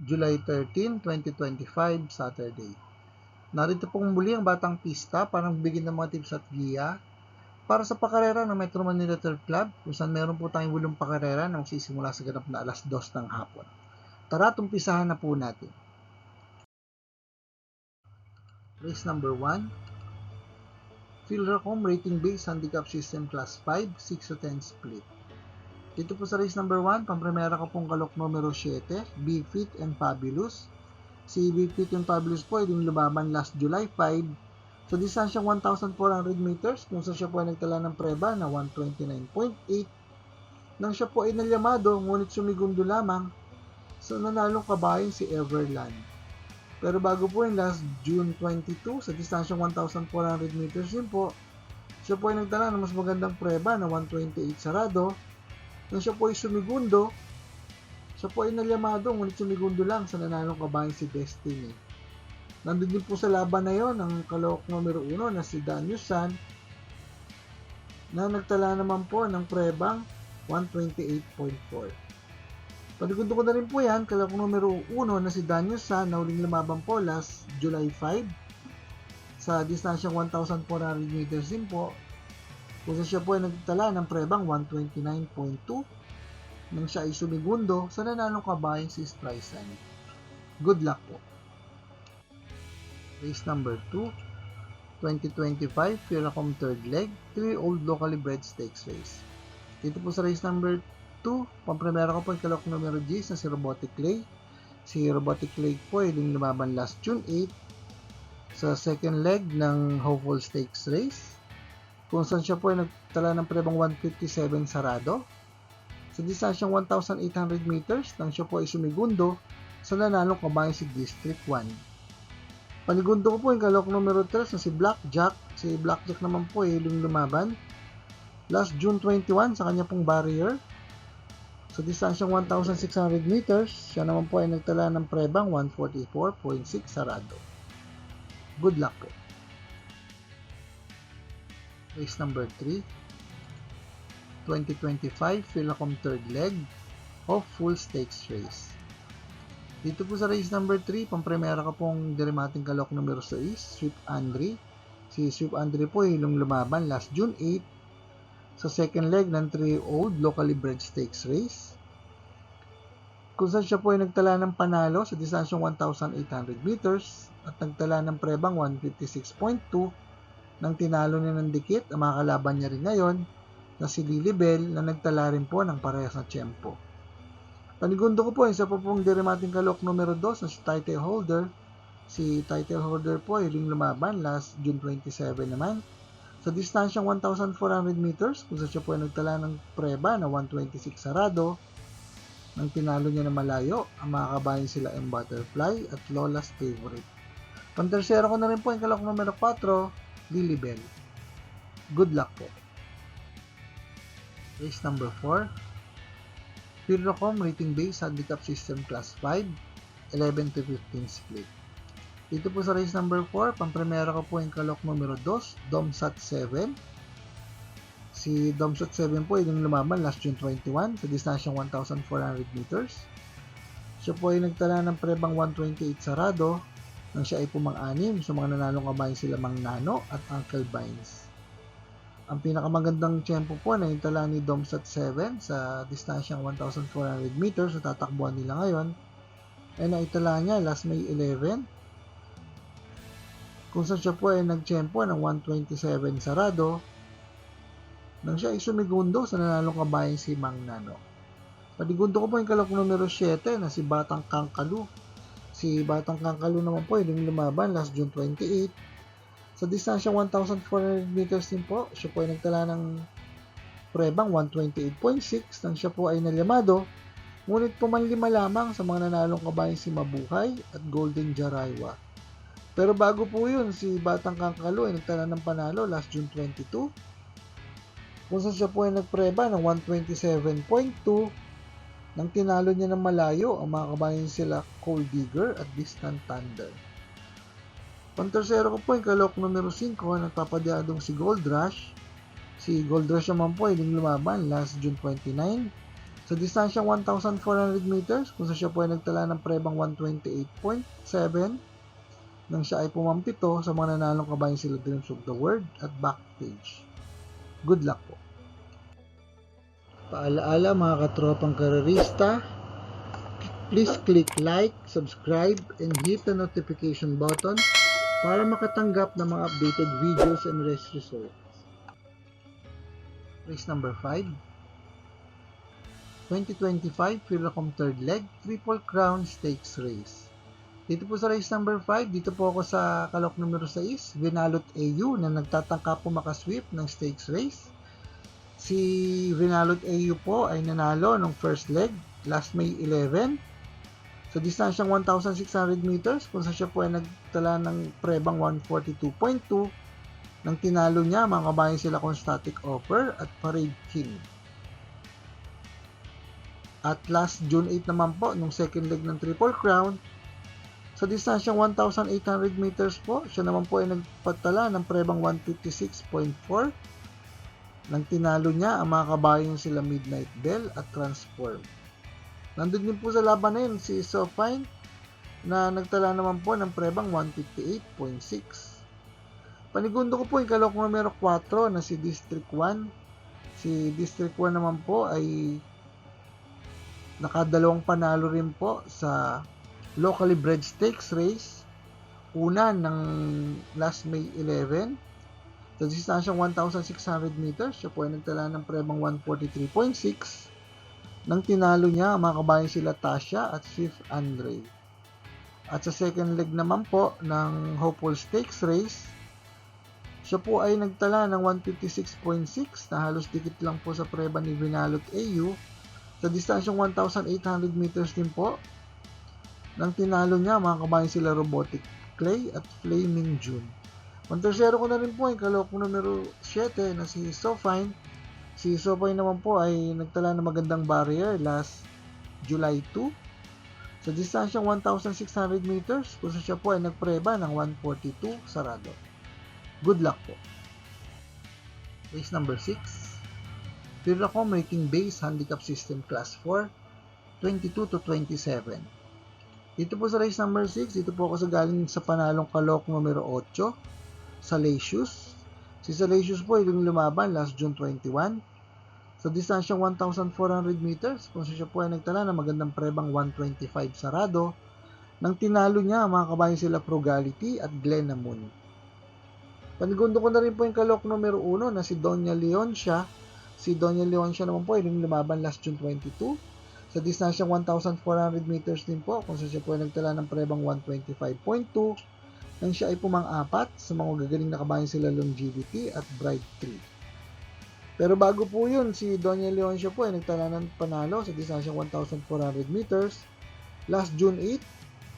July 13, 2025, Saturday. Narito pong muli ang Batang Pista para bigyan ng mga tips at giya para sa pakarera ng Metro Manila Turf Club kung saan meron po tayong walong pakarera na magsisimula sa ganap na alas 2 ng hapon. Tara, tumpisahan na po natin. Race number 1. Philracom Rating Base Handicap System Class 5, 6 to 10 split. Dito po sa race number 1, pampremera ko pong kalok numero 7, Be Fit and Fabulous. Si Be Fit and Fabulous po yung lumaban last July 5 sa distansyang 1,400 meters kung saan siya po ay nagtala ng preba na 129.8 nang siya po ay nalyamado ngunit sumigundo lamang sa nanalong kabayan si Everland. Pero bago po yung last June 22 sa distansyang 1,400 meters din po, siya po ay nagtala ng mas magandang preba na 128 sarado nang siya po ay sumigundo, siya po ay nalyamado ngunit sumigundo lang sa nanalong kabayan si Destiny. Nandun din po sa laban na yon ang kalok numero 1 na si Daniel San na nagtala naman po ng prebang 128.4. Panigundo ko na rin po yan, kalok numero 1 na si Daniel San na uling lumaban po last July 5 sa distansyang 1,400 meters din po kung siya po ay nagtala ng prebang 129.2 nang siya ay sumigundo sa nanalong kabayan si Streisand. Good luck po! Race number 2, 2025 Firacom third leg, 3 old locally bred stakes race. Dito po sa race number 2, pampremera ko po yung kalok numero 10 na si Robotic Clay. Si Robotic Clay po ay lumaban last June 8 sa second leg ng Hopeful Stakes race kung saan siya po ay nagtala ng prebang 157 sarado. Sa distansyang 1,800 meters nang siya po ay sumigundo sa nanalong kabayan si District 1. Panigundo ko po yung kalok numero 3 na si Blackjack. Si Blackjack naman po ay yung lumaban. Last June 21 sa kanya pong barrier. Sa distansyang 1,600 meters, siya naman po ay nagtala ng prebang 144.6 sarado. Good luck po. Race number 3. 2025 Philacom third leg of full stakes race. Dito po sa race number 3, pampremera ka pong derimating kalok numero 6, Sweep Andre. Si Sweep Andre po yung lumaban last June 8 sa second leg ng 3 old locally bred stakes race. Kung saan siya po ay nagtala ng panalo sa distansyong 1,800 meters at nagtala ng prebang 156.2 nang tinalo niya ng dikit ang mga kalaban niya rin ngayon na si Lily Bell na nagtala rin po ng parehas na tiyempo. Panigundo ko po isa po pong derimating kalok numero 2 na si title holder. Si title holder po ay lumaban last June 27 naman. Sa distansyang 1,400 meters, kung saan siya po ay nagtala ng preba na 126 sarado, nang tinalo niya na malayo, ang mga kabayan sila M. Butterfly at Lola's Favorite. Pantersero ko na rin po yung kalok numero 4, Lily Bell. Good luck po. Race number 4, Pirocom Rating Base Handicap System Class 5, 11 to 15 split. Dito po sa race number 4, pampremera ko po yung kalok numero 2, Domsat 7. Si Domsat 7 po yung lumaban last June 21 sa distansyang 1,400 meters. Siya po ay nagtala ng prebang 128 sarado nang siya ay pumang-anim sa mga nanalong kabayan sila Mang Nano at Uncle Vines. Ang pinakamagandang tiyempo po na itala ni Domsat 7 sa distansyang 1,400 meters sa tatakbuhan nila ngayon ay naitala niya last May 11 kung saan siya po ay nagtiyempo ng 127 sarado nang siya ay sumigundo sa nanalong kabayan si Mang Nano. Panigundo ko po yung kalok numero 7 na si Batang Kangkalu. Si Batang Kangkalu naman po ay lumaban last June 28 sa distansyang 1,400 meters din po, siya po ay nagtala ng prebang 128.6 nang siya po ay nalyamado, ngunit pumanlima lamang sa mga nanalong kabayan si Mabuhay at Golden Jaraywa. Pero bago po yun, si Batang Kangkalo ay nagtala ng panalo last June 22, kung saan siya po ay nagpreba ng 127.2 nang tinalo niya ng malayo ang mga kabayan sila Cold Digger at Distant Thunder. Pantersero ko po yung kalok numero 5 nagpapadyadong si Gold Rush. Si Gold Rush naman po ay lumaban last June 29 sa Sa distansyang 1,400 meters, kung sa siya po ay nagtala ng prebang 128.7, nang siya ay pumampito sa mga nanalong kabayan sila Dreams of the World at Backpage. Good luck po. Paalaala mga katropang karerista, please click like, subscribe, and hit the notification button para makatanggap ng mga updated videos and race results. Race number 5. 2025 Philocom third leg Triple Crown Stakes Race. Dito po sa race number 5, dito po ako sa kalok numero 6, Vinalot AU na nagtatangka po makasweep ng stakes race. Si Vinalot AU po ay nanalo nung first leg last May 11 sa distansyang 1,600 meters kung saan siya po ay nagtala ng prebang 142.2 nang tinalo niya mga kabayan sila kung static offer at parade king. At last June 8 naman po, nung second leg ng Triple Crown, sa distansyang 1,800 meters po, siya naman po ay nagpatala ng prebang 156.4 nang tinalo niya ang mga kabayan sila Midnight Bell at Transform. Nandun din po sa laban na yun si Sofine na nagtala naman po ng prebang 158.6. Panigundo ko po yung kalok numero 4 na si District 1. Si District 1 naman po ay nakadalawang panalo rin po sa locally bred stakes race. Una ng last May 11 sa distansyang 1,600 meters. Siya po ay nagtala ng prebang 143.6 nang tinalo niya ang mga kabayan sila Tasha at Swift Andre. At sa second leg naman po ng Hopeful Stakes Race, siya po ay nagtala ng 156.6 na halos dikit lang po sa preba ni Vinalot AU sa distansyang 1,800 meters din po nang tinalo niya mga kabayan sila Robotic Clay at Flaming June. Tercero ko na rin po ay kalok numero 7 na si Sofine Si Sopay naman po ay nagtala ng magandang barrier last July 2 sa distansyang 1,600 meters kung siya po ay nagpreba ng 142 sarado. Good luck po. Race number 6. Piracom Rating Base Handicap System Class 4 22 to 27. Dito po sa race number 6, dito po ako sa galing sa panalong kalok numero 8 sa Latius Si Salacious po ay lumaban last June 21 sa distansyang 1,400 meters kung siya po ay nagtala ng magandang prebang 125 sarado nang tinalo niya mga kabayan sila Frugality at Glenamoon. Panigundo ko na rin po yung kalok numero 1 na si Doña Leoncia. Si Doña Leoncia naman po ay lumaban last June 22 sa distansyang 1,400 meters din po kung siya po ay nagtala ng prebang 125.2 nang siya ay pumang-apat sa mga gagaling na kabayan sila Longevity at Bright 3. Pero bago po yun, si Doña Leoncia po ay nagtala ng panalo sa distansyang 1,400 meters last June 8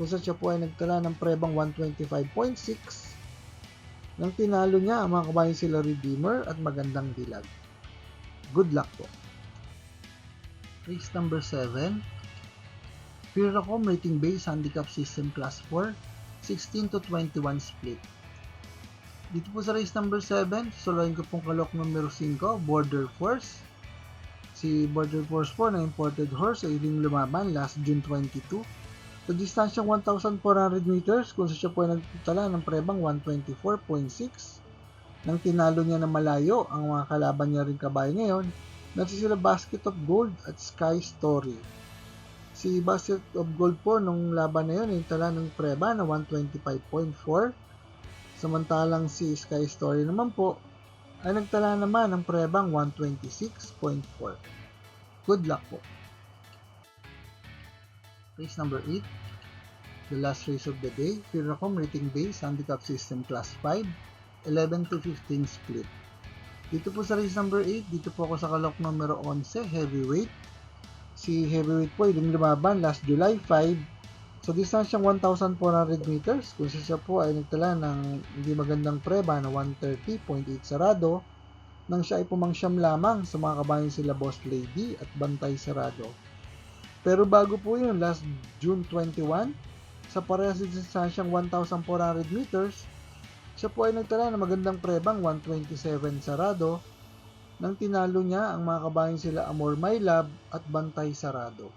kung saan siya po ay nagtala ng prebang 125.6 nang tinalo niya ang mga kabayan sila Redeemer at Magandang Dilag. Good luck po. Race number 7 Piracom Rating Base Handicap System Class 4 16 to 21 split. Dito po sa race number 7, sulayin ko pong kalok numero 5, Border Force. Si Border Force po na imported horse ay ring lumaban last June 22. Sa distansyang 1,400 meters, kung sa siya po ay nagtala ng prebang 124.6. Nang tinalo niya na malayo ang mga kalaban niya rin kabayo ngayon, nasa Basket of Gold at Sky Story. Si Basket of Gold po nung laban na yun, tala ng preba na 125.4. Samantalang si Sky Story naman po ay nagtala naman ng prebang 126.4. Good luck po. Race number 8. The last race of the day. Firacom Rating Base Handicap System Class 5. 11 to 15 split. Dito po sa race number 8, dito po ako sa kalok numero 11, heavyweight si Heavyweight po ay lumaban last July 5 sa distansyang 1,400 meters. Kung siya po ay nagtala ng hindi magandang preba na 130.8 sarado nang siya ay pumangsyam lamang sa mga kabayan sila Boss Lady at Bantay Sarado. Pero bago po yun, last June 21, sa parehas distansyang 1,400 meters, siya po ay nagtala ng magandang prebang 127 sarado nang tinalo niya ang mga kabayan sila Amor My Love at Bantay Sarado.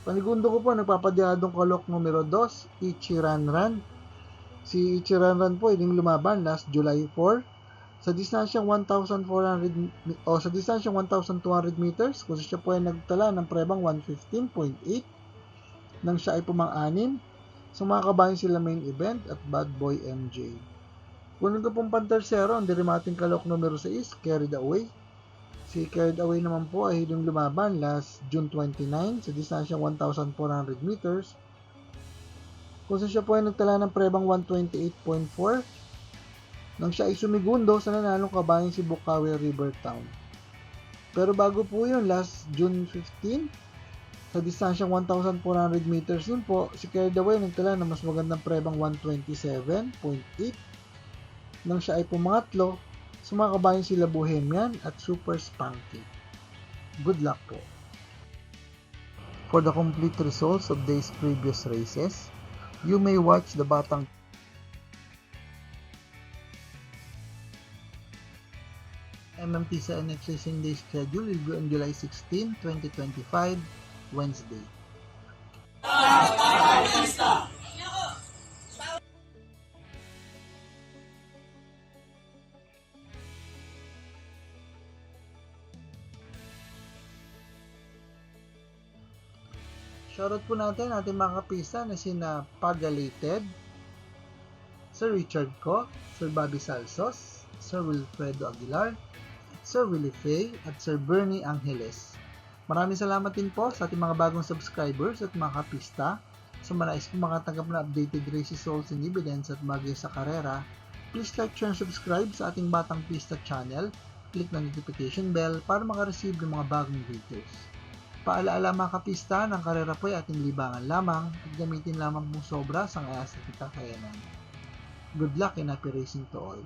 Panigundo ko po, nagpapadyadong kalok numero 2, Ichiranran. Si Ichiranran po, ining lumaban last July 4 sa distansyang 1,400 mi- o sa distansyang 1,200 meters kung siya po ay nagtala ng prebang 115.8 nang siya ay pumang-anim sa mga kabayan sila main event at Bad Boy MJ. Kunin ko pong pantersero ang dirimating kalok numero 6, Carried Away. Si Carried Away naman po ay hiling lumaban last June 29 sa distansyang 1,400 meters kung siya po ay nagtala ng prebang 128.4 nang siya ay sumigundo sa nanalong kabayan si Bukawi River Town. Pero bago po yun, last June 15, sa distansyang 1,400 meters din po, si Carried Away nagtala ng mas magandang prebang 127.8 nang siya ay pumangatlo sa mga kabayan sila Bohemian at Super Spunky. Good luck po! For the complete results of these previous races, you may watch the Batang MMT sa racing day schedule will be on July 16, 2025, Wednesday. Shoutout po natin ating mga kapisa na sina Pagalated, Sir Richard Co, Sir Bobby Salsos, Sir Wilfredo Aguilar, Sir Willie Fay, at Sir Bernie Angeles. Maraming salamat din po sa ating mga bagong subscribers at mga kapista sa mga nais kong makatanggap na updated race results and evidence at bagay sa karera. Please like, share, and subscribe sa ating Batang Pista channel. Click na notification bell para makareceive ng mga bagong videos. Paalaala mga kapista, ng karera po'y ating libangan lamang at gamitin lamang mong sobra sa kaya sa kakayanan. Good luck in happy racing to all.